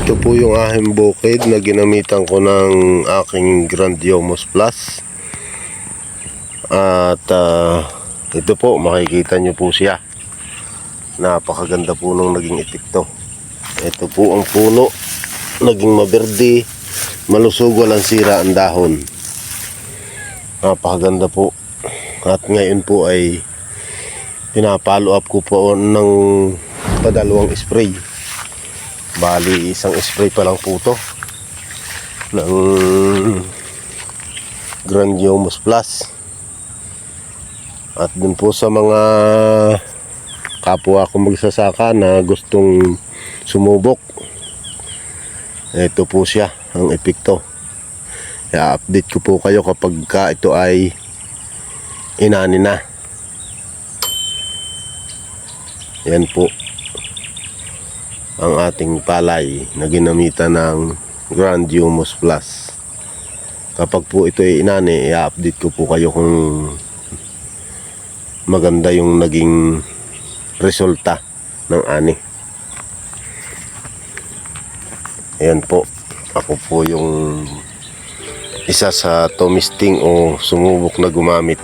Ito po yung aking bukid na ginamitan ko ng aking Grandiomos Plus. At ah, ito po, makikita nyo po siya. Napakaganda po nung naging epekto. Ito po ang puno. Naging maberde. Malusog, walang sira ang dahon. Napakaganda po. At ngayon po ay pinapalo up ko po ng padalawang spray. Bali, isang spray pa lang po to ng Grandiomos Plus. At dun po sa mga kapwa ko magsasaka na gustong sumubok. Ito po siya, ang epekto. I-update ko po kayo kapag ka ito ay inani na. Yan po ang ating palay na ginamitan ng Grandiomos Plus. Kapag po ito ay inani, i-update ko po kayo kung maganda yung naging resulta ng ani. Ayan po. Ako po yung isa sa tumisting o sumubok na gumamit.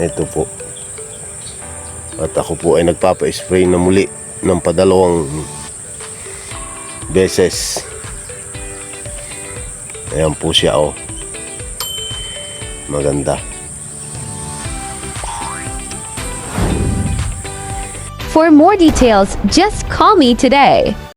Ito po. At ako po ay nagpapa-spray na muli ng padalawang beses. Ayan po siya oh. Maganda. For more details, just call me today.